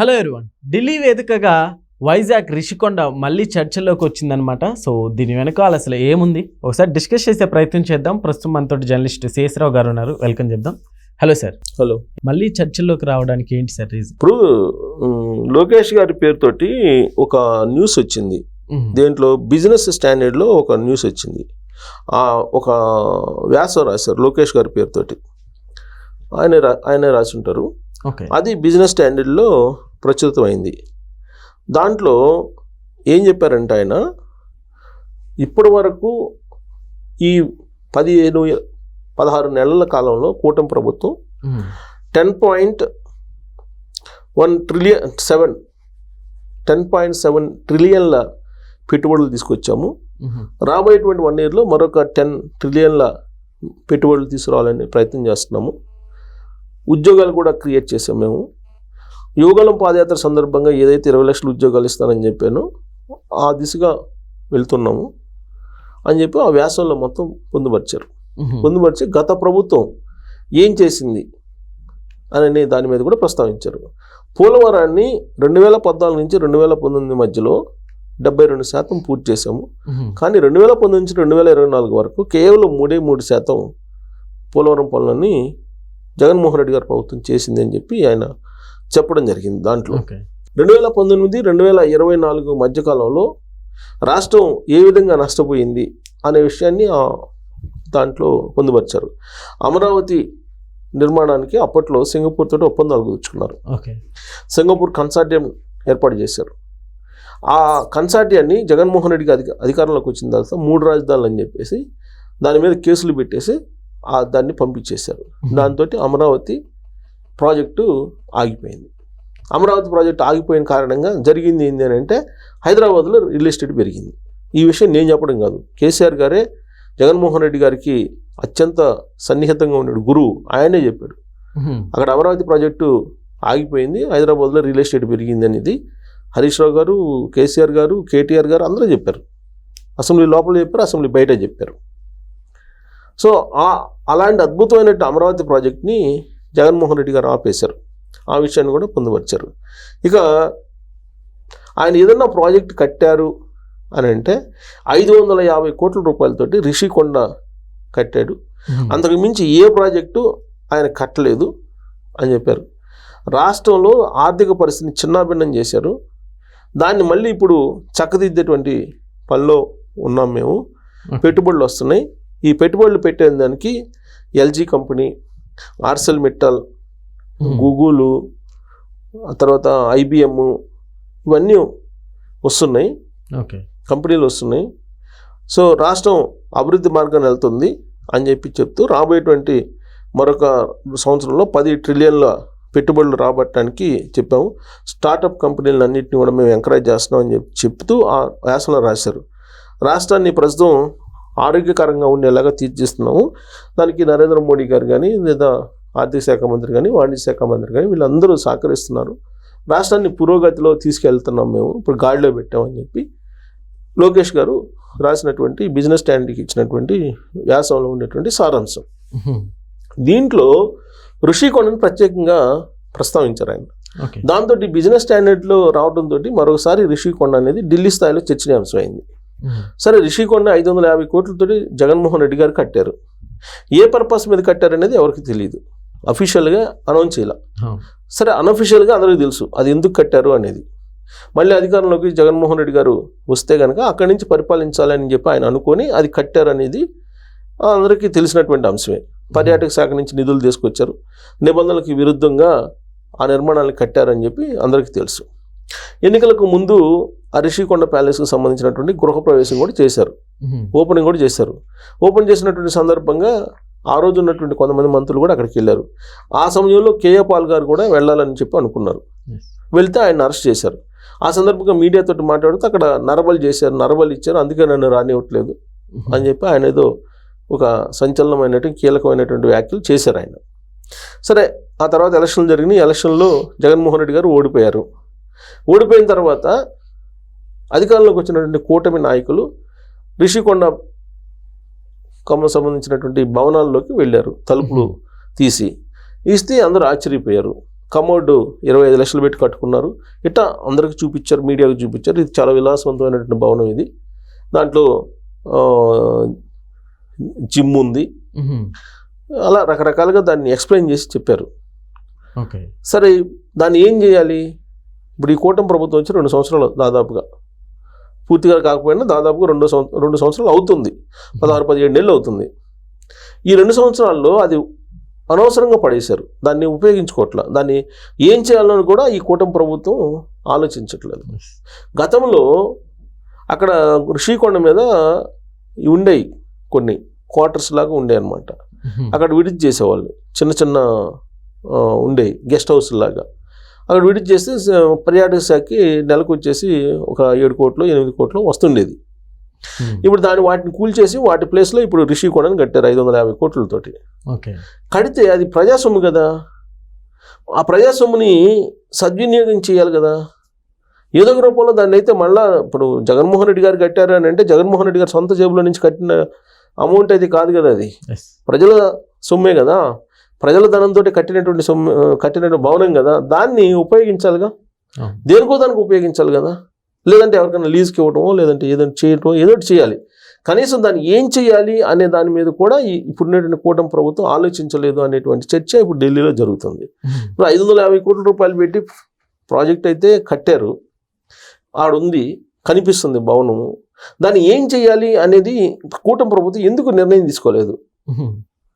Hello everyone. Delhi వేదికగా వైజాగ్ రిషికొండ మళ్ళీ చర్చలోకి వచ్చిందనమాట సో దీని వెనకాల అసలు ఏముంది? ఒకసారి డిస్కస్ చేసే ప్రయత్నం చేద్దాం. ప్రస్తుతం మనతో జర్నలిస్ట్ శేషరావు గారు ఉన్నారు. వెల్కమ్ చెప్దాం. Hello sir. హలో. మళ్ళీ చర్చల్లోకి రావడానికి ఏంటి సార్ రీజన్ ఇప్పుడు లోకేష్ గారి పేరుతోటి ఒక న్యూస్ వచ్చింది. దేంట్లో బిజినెస్ స్టాండర్డ్లో ఒక న్యూస్ వచ్చింది. ఆ ఒక వ్యాసం రాశారు లోకేష్ గారి పేరుతోటి. ఆయన ఆయన రాసి ఉంటారు ఓకే. అది బిజినెస్ స్టాండర్డ్లో ప్రచురితమైంది. దాంట్లో ఏం చెప్పారంటే ఆయన ఇప్పటి వరకు ఈ పదిహేను పదహారు నెలల కాలంలో కూటమి ప్రభుత్వం ten point one trillion seven ten point seven ట్రిలియన్ల పెట్టుబడులు తీసుకొచ్చాము. రాబోయేటువంటి వన్ ఇయర్లో మరొక టెన్ ట్రిలియన్ల పెట్టుబడులు తీసుకురావాలని ప్రయత్నం చేస్తున్నాము. ఉద్యోగాలు కూడా క్రియేట్ చేసాం మేము. యువగలం పాదయాత్ర సందర్భంగా ఏదైతే ఇరవై లక్షల ఉద్యోగాలు ఇస్తానని చెప్పానో ఆ దిశగా వెళ్తున్నాము అని చెప్పి ఆ వ్యాసంలో మొత్తం పొందుపరిచారు. పొందుపరిచి గత ప్రభుత్వం ఏం చేసింది అనే దాని మీద కూడా ప్రస్తావించారు. పోలవరాన్ని రెండు వేల పద్నాలుగు నుంచి రెండు వేల పంతొమ్మిది మధ్యలో డెబ్బై రెండు శాతం పూర్తి చేశాము. కానీ రెండు వేల పంతొమ్మిది నుంచి రెండు వేల ఇరవై నాలుగు వరకు కేవలం మూడే మూడు శాతం పోలవరం పనులని జగన్మోహన్ రెడ్డి గారి ప్రభుత్వం చేసింది అని చెప్పి ఆయన చెప్పడం జరిగింది దాంట్లో. రెండు వేల పంతొమ్మిది రెండు వేల ఇరవై నాలుగు మధ్యకాలంలో రాష్ట్రం ఏ విధంగా నష్టపోయింది అనే విషయాన్ని దాంట్లో పొందుపరిచారు. అమరావతి నిర్మాణానికి అప్పట్లో సింగపూర్ తోటి ఒప్పందాలు కుదుర్చుకున్నారు. ఓకే. సింగపూర్ కన్సార్టియం ఏర్పాటు చేశారు. ఆ కన్సార్టియాన్ని జగన్మోహన్ రెడ్డికి అధిక అధికారంలోకి వచ్చిన తర్వాత మూడు రాజధానులు అని చెప్పేసి దాని మీద కేసులు పెట్టేసి ఆ దాన్ని పంపించేశారు. దాంతో అమరావతి ప్రాజెక్టు ఆగిపోయింది. అమరావతి ప్రాజెక్టు ఆగిపోయిన కారణంగా జరిగింది ఏంటి అని అంటే హైదరాబాద్లో రియల్ ఎస్టేట్ పెరిగింది. ఈ విషయం నేను చెప్పడం కాదు. కేసీఆర్ గారే జగన్మోహన్ రెడ్డి గారికి అత్యంత సన్నిహితంగా ఉన్నాడు. గురువు. ఆయనే చెప్పాడు. అక్కడ అమరావతి ప్రాజెక్టు ఆగిపోయింది. హైదరాబాద్లో రియల్ ఎస్టేట్ పెరిగింది అనేది హరీష్ రావు గారు కేసీఆర్ గారు కేటీఆర్ గారు అందరూ చెప్పారు. అసెంబ్లీ లోపల చెప్పారు అసెంబ్లీ బయట చెప్పారు. సో అలాంటి అద్భుతమైన అమరావతి ప్రాజెక్ట్ని జగన్మోహన్ రెడ్డి గారు ఆపేశారు. ఆ విషయాన్ని కూడా పొందుపరిచారు. ఇక ఆయన ఏదన్నా ప్రాజెక్ట్ కట్టారు అని అంటే ఐదు వందల యాభై కోట్ల రూపాయలతోటి రిషికొండ కట్టాడు. అంతకు మించి ఏ ప్రాజెక్టు ఆయన కట్టలేదు అని చెప్పారు. రాష్ట్రంలో ఆర్థిక పరిస్థితిని చిన్నాభిన్నం చేశారు. దాన్ని మళ్ళీ ఇప్పుడు చక్కదిద్దేటువంటి పనిలో ఉన్నాం మేము. పెట్టుబడులు వస్తున్నాయి. ఈ పెట్టుబడులు పెట్టేదానికి LG company Arcelor Mittal Google తర్వాత ఐబిఎం ఇవన్నీ వస్తున్నాయి. ఓకే. కంపెనీలు వస్తున్నాయి. సో రాష్ట్రం అభివృద్ధి మార్గాన్ని వెళ్తుంది అని చెప్పి చెప్తూ రాబోయేటువంటి మరొక సంవత్సరంలో పది ట్రిలియన్ల పెట్టుబడులు రాబట్టడానికి చెప్పాము. స్టార్టప్ కంపెనీలను అన్నింటినీ కూడా మేము ఎంకరేజ్ చేస్తున్నాం అని చెప్పి చెప్తూ ఆ వ్యాసంలో రాశారు. రాష్ట్రాన్ని ప్రస్తుతం ఆరోగ్యకరంగా ఉండేలాగా తీర్చిస్తున్నాము. దానికి నరేంద్ర మోడీ గారు కానీ లేదా ఆర్థిక శాఖ మంత్రి కానీ వాణిజ్య శాఖ మంత్రి కానీ వీళ్ళందరూ సహకరిస్తున్నారు. రాష్ట్రాన్ని పురోగతిలో తీసుకెళ్తున్నాం మేము. ఇప్పుడు గాడిలో పెట్టామని చెప్పి లోకేష్ గారు రాసినటువంటి బిజినెస్ స్టాండ్కి ఇచ్చినటువంటి వ్యాసంలో ఉండేటువంటి సారాంశం. దీంట్లో ఋషికొండను ప్రత్యేకంగా ప్రస్తావించారు ఆయన. దాంతో బిజినెస్ స్టాండర్డ్లో రావడంతో మరొకసారి రిషికొండ అనేది ఢిల్లీ స్థాయిలో చర్చనీయాంశమైంది. సరే రిషికొండ ఐదు వందల యాభై కోట్లతోటి జగన్మోహన్ రెడ్డి గారు కట్టారు. ఏ పర్పస్ మీద కట్టారనేది ఎవరికి తెలియదు అఫీషియల్గా అనౌన్స్ చేయాల. సరే అనఫిషియల్గా అందరికీ తెలుసు అది ఎందుకు కట్టారు అనేది. మళ్ళీ అధికారంలోకి జగన్మోహన్ రెడ్డి గారు వస్తే కనుక అక్కడి నుంచి పరిపాలించాలని చెప్పి ఆయన అనుకొని అది కట్టారు అనేది అందరికీ తెలిసినటువంటి అంశమే. పర్యాటక శాఖ నుంచి నిధులు తీసుకొచ్చారు. నిబంధనలకు విరుద్ధంగా ఆ నిర్మాణాలను కట్టారని చెప్పి అందరికీ తెలుసు. ఎన్నికలకు ముందు ఆ రిషికొండ ప్యాలెస్కి సంబంధించినటువంటి గృహప్రవేశం కూడా చేశారు. ఓపెనింగ్ కూడా చేశారు. ఓపెన్ చేసినటువంటి సందర్భంగా ఆ రోజు ఉన్నటువంటి కొంతమంది మంత్రులు కూడా అక్కడికి వెళ్ళారు. ఆ సమయంలో కేఏ పాల్ గారు కూడా వెళ్ళాలని చెప్పి అనుకున్నారు. వెళ్తే ఆయన అరెస్ట్ చేశారు. ఆ సందర్భంగా మీడియాతో మాట్లాడుతూ అక్కడ నరబలి చేశారు నరబలి ఇచ్చారు అందుకే నన్ను రానివ్వట్లేదు అని చెప్పి ఆయన ఏదో ఒక సంచలనమైనటువంటి కీలకమైనటువంటి వ్యాఖ్యలు చేశారు ఆయన. సరే ఆ తర్వాత ఎలక్షన్లు జరిగినాయి. ఎలక్షన్లో జగన్మోహన్ రెడ్డి గారు ఓడిపోయారు. ఓడిపోయిన తర్వాత అధికారంలోకి వచ్చినటువంటి కూటమి నాయకులు రిషికొండ కమ్మ సంబంధించినటువంటి భవనాల్లోకి వెళ్ళారు తలుపులు తీసి. ఇస్తే అందరూ ఆశ్చర్యపోయారు. కమోడ్ ఇరవై ఐదు లక్షలు పెట్టి కట్టుకున్నారు. ఇట్లా అందరికి చూపించారు మీడియాకు చూపించారు. ఇది చాలా విలాసవంతమైనటువంటి భవనం ఇది. దాంట్లో జిమ్ ఉంది. అలా రకరకాలుగా దాన్ని ఎక్స్ప్లెయిన్ చేసి చెప్పారు. ఓకే. సరే దాన్ని ఏం చేయాలి? ఇప్పుడు ఈ కూటమి ప్రభుత్వం వచ్చి రెండు సంవత్సరాలు దాదాపుగా. పూర్తిగా కాకపోయినా దాదాపుగా రెండు సంవత్సరం రెండు సంవత్సరాలు అవుతుంది. పదహారు పదిహేడు నెలలు అవుతుంది. ఈ రెండు సంవత్సరాల్లో అది అనవసరంగా పడేశారు. దాన్ని ఉపయోగించుకోవట్ల. దాన్ని ఏం చేయాలని కూడా ఈ కూటమి ప్రభుత్వం ఆలోచించట్లేదు. గతంలో అక్కడ శ్రీకొండ మీద ఉండేవి కొన్ని క్వార్టర్స్ లాగా ఉండే అనమాట. అక్కడ విడిచి చేసేవాళ్ళు. చిన్న చిన్న ఉండేవి గెస్ట్ హౌస్ లాగా. అక్కడ విడిచి చేస్తే పర్యాటక శాఖకి నెలకు వచ్చేసి ఒక ఏడు కోట్లు ఎనిమిది కోట్లు వస్తుండేది. మ్మ్. ఇప్పుడు దాన్ని వాటిని కూల్చేసి వాటి ప్లేస్లో ఇప్పుడు రిషికొండని కట్టారు ఐదు వందల యాభై కోట్లతోటి. ఓకే. కడితే అది ప్రజాసొమ్ము కదా. ఆ ప్రజాసొమ్ముని సద్వినియోగం చేయాలి కదా. ఏదో ఒక రూపంలో దాన్ని అయితే మళ్ళా ఇప్పుడు జగన్మోహన్ రెడ్డి గారు కట్టారు అని అంటే జగన్మోహన్ రెడ్డి గారు సొంత జేబులో నుంచి కట్టిన అమౌంట్ అయితే కాదు కదా అది. ప్రజల సొమ్మే కదా. ప్రజల ధనంతో కట్టినటువంటి సొమ్ము కట్టినటువంటి భవనం కదా దాన్ని ఉపయోగించాలిగా. దేనికో దానికి ఉపయోగించాలి కదా? లేదంటే ఎవరికైనా లీజ్కి ఇవ్వటమో లేదంటే ఏదైనా చేయటమో ఏదో ఒకటి చేయాలి. కనీసం దాన్ని ఏం చేయాలి అనే దాని మీద కూడా ఈ ఇప్పుడున్నటువంటి కూటమి ప్రభుత్వం ఆలోచించలేదు అనేటువంటి చర్చ ఇప్పుడు ఢిల్లీలో జరుగుతుంది. ఇప్పుడు ఐదు వందల యాభై కోట్ల రూపాయలు పెట్టి ప్రాజెక్ట్ అయితే కట్టారు. ఆడుంది కనిపిస్తుంది భవనము. దాన్ని ఏం చేయాలి అనేది కూటమి ప్రభుత్వం ఎందుకు నిర్ణయం తీసుకోలేదు.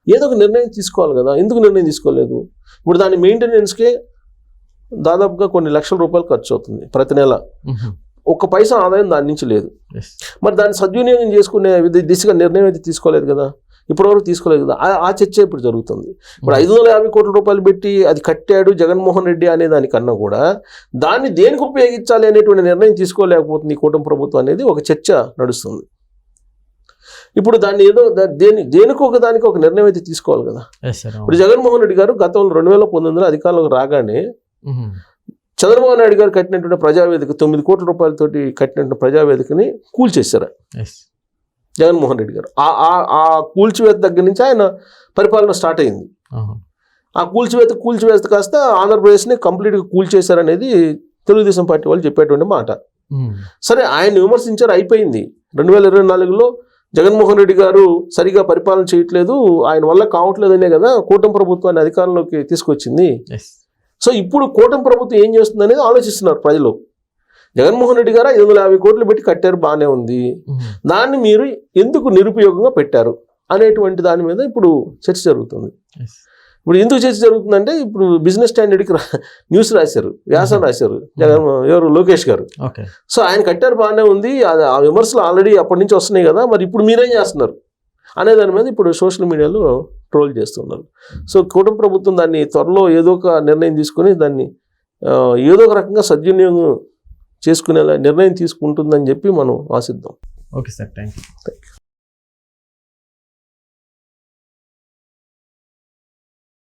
ఏదో ఒక నిర్ణయం తీసుకోవాలి కదా. ఎందుకు నిర్ణయం తీసుకోలేదు? ఇప్పుడు దాని మెయింటెనెన్స్కే దాదాపుగా కొన్ని లక్షల రూపాయలు ఖర్చు అవుతుంది ప్రతి నెల. ఒక్క పైసా ఆదాయం దాని నుంచి లేదు. మరి దాన్ని సద్వినియోగం చేసుకునే దిశగా నిర్ణయం అయితే తీసుకోలేదు కదా. ఇప్పటివరకు తీసుకోలేదు కదా. ఆ- ఆ చర్చ ఇప్పుడు జరుగుతుంది. ఇప్పుడు ఐదు వందల యాభై కోట్ల రూపాయలు పెట్టి అది కట్టాడు జగన్మోహన్ రెడ్డి అనే దానికన్నా కూడా దాన్ని దేనికి ఉపయోగించాలి అనేటువంటి నిర్ణయం తీసుకోలేకపోతుంది ఈ కూటమి ప్రభుత్వం అనేది ఒక చర్చ నడుస్తుంది. ఇప్పుడు దాన్ని ఏదో దేని దేనికి ఒక దానికి ఒక నిర్ణయం అయితే తీసుకోవాలి కదా. ఇప్పుడు జగన్మోహన్ రెడ్డి గారు గతంలో రెండు వేల పంతొమ్మిదిలో అధికారంలోకి రాగానే. చంద్రబాబు నాయుడు గారు కట్టినటువంటి ప్రజావేదిక తొమ్మిది కోట్ల రూపాయలతోటి కట్టినటువంటి ప్రజావేదికని కూల్చేశారు. జగన్మోహన్ రెడ్డి గారు. ఆ కూల్చివేత దగ్గర నుంచి ఆయన పరిపాలన స్టార్ట్ అయింది. ఆ కూల్చివేత కూల్చివేత కాస్త ఆంధ్రప్రదేశ్ని కంప్లీట్గా కూల్చేశారనేది తెలుగుదేశం పార్టీ వాళ్ళు చెప్పేటువంటి మాట. సరే ఆయన విమర్శించారు అయిపోయింది. రెండు వేల ఇరవై నాలుగులో జగన్మోహన్ రెడ్డి గారు సరిగా పరిపాలన చేయట్లేదు. ఆయన వల్ల కావట్లేదనే కదా కూటమి ప్రభుత్వాన్ని అధికారంలోకి తీసుకొచ్చింది. సో ఇప్పుడు కూటమి ప్రభుత్వం ఏం చేస్తుంది అనేది ఆలోచిస్తున్నారు ప్రజలు. జగన్మోహన్ రెడ్డి గారు ఐదు వందల యాభై కోట్లు పెట్టి కట్టారు బాగానే ఉంది. మ్మ్. దాన్ని మీరు ఎందుకు నిరుపయోగంగా పెట్టారు అనేటువంటి దాని మీద ఇప్పుడు చర్చ జరుగుతుంది. ఇప్పుడు ఎందుకు చర్చ జరుగుతుందంటే ఇప్పుడు బిజినెస్ స్టాండర్డ్కి రా- న్యూస్ రాశారు వ్యాసం రాశారు. జగన్ ఎవరు? లోకేష్ గారు. సో ఆయన కట్టారు బాగానే ఉంది అది ఆ విమర్శలు ఆల్రెడీ అప్పటి నుంచి వస్తున్నాయి కదా మరి ఇప్పుడు మీరేం చేస్తున్నారు? అనే దాని మీద ఇప్పుడు సోషల్ మీడియాలో ట్రోల్ చేస్తున్నారు. సో కూటమి ప్రభుత్వం దాన్ని త్వరలో ఏదో ఒక నిర్ణయం తీసుకుని దాన్ని ఏదో ఒక రకంగా సద్వినియోగం చేసుకునేలా నిర్ణయం తీసుకుంటుందని చెప్పి మనం ఆశిద్దాం. Okay sir thank you thank you